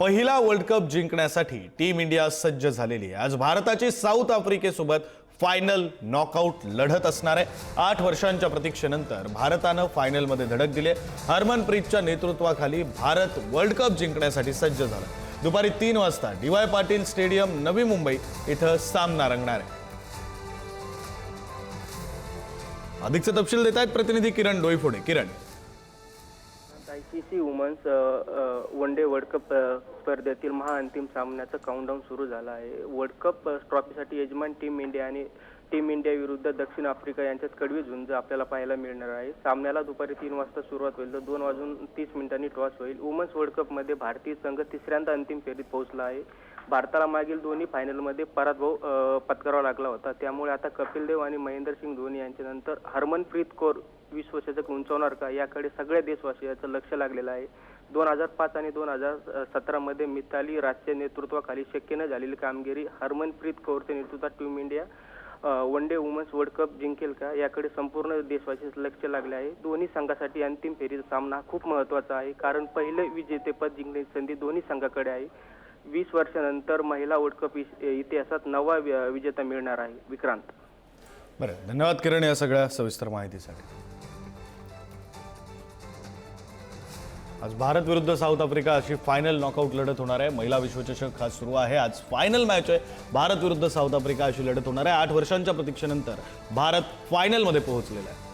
पहिला world cup जिंकण्यासाठी team India सज्ज झालेली आहे. आज भारताची साऊथ आफ्रिकेसोबत फायनल नॉकआउट लढत असणार आहे. आठ वर्षांच्या प्रतीक्षेनंतर भारतानं फायनलमध्ये धडक दिली हरमनप्रीतच्या नेतृत्वाखाली भारत वर्ल्ड कप जिंकण्यासाठी सज्ज झाला दुपारी तीन वाजता D Y Patil stadium Navi Mumbai इथं सामना रंगणार आहे. अधिकचे तपशील देत आहेत प्रतिनिधी Kiran Doiphode. Kiran. I C C women's one day world cup स्पर्धेतील महाअंतिम सामन्याचं काउंटडाऊन सुरू झालं आहे. वर्ल्ड कप ट्रॉफीसाठी यजमान टीम इंडिया आणि टीम इंडिया विरुद्ध दक्षिण आफ्रिका यांच्यात कडवी झुंज आपल्याला पाहायला मिळणार आहे. सामन्याला दुपारी तीन वाजता सुरुवात होईल. तर दोन वाजून तीस मिनिटांनी टॉस होईल. वुमन्स वर्ल्ड कपमध्ये भारतीय संघ तिसऱ्यांदा अंतिम फेरीत पोहोचला आहे. भारताला मागील दोन्ही फायनलमध्ये पराभव पत्करावा लागला होता. त्यामुळे आता कपिल देव आणि महेंद्र सिंग धोनी यांच्यानंतर हरमनप्रीत कौर विश्वचषक उंचावणार का? याकडे सगळ्या देशवासियांचं लक्ष लागलेलं आहे. दोन हजार पाच आणि दोन हजार सतरामध्ये मिताली राजच्या नेतृत्वाखाली शक्य न झालेली कामगिरी हरमनप्रीत कौरच्या नेतृत्वात team India one day women's world cup जिंकेल का? याकडे संपूर्ण देशवासी लक्ष लागले आहे. दोन्ही संघासाठी अंतिम फेरीचा सामना खूप महत्त्वाचा आहे. कारण पहिले विजेतेपद जिंकण्याची संधी दोन्ही संघाकडे आहे. वीस वर्षानंतर महिला वर्ल्ड कप इतिहासात नवा वि- विजेता मिळणार आहे. विक्रांत. बरं धन्यवाद किरण या सगळ्या सविस्तर माहितीसाठी. आज भारत विरुद्ध साऊथ आफ्रिका अशी फायनल नॉकआउट लढत होणार आहे. महिला विश्वचषक हा सुरू आहे. आज फायनल मॅच आहे. भारत विरुद्ध साऊथ आफ्रिका अशी लढत होणार आहे. आठ वर्षांच्या प्रतीक्षेनंतर भारत फायनलमध्ये पोहोचलेला आहे.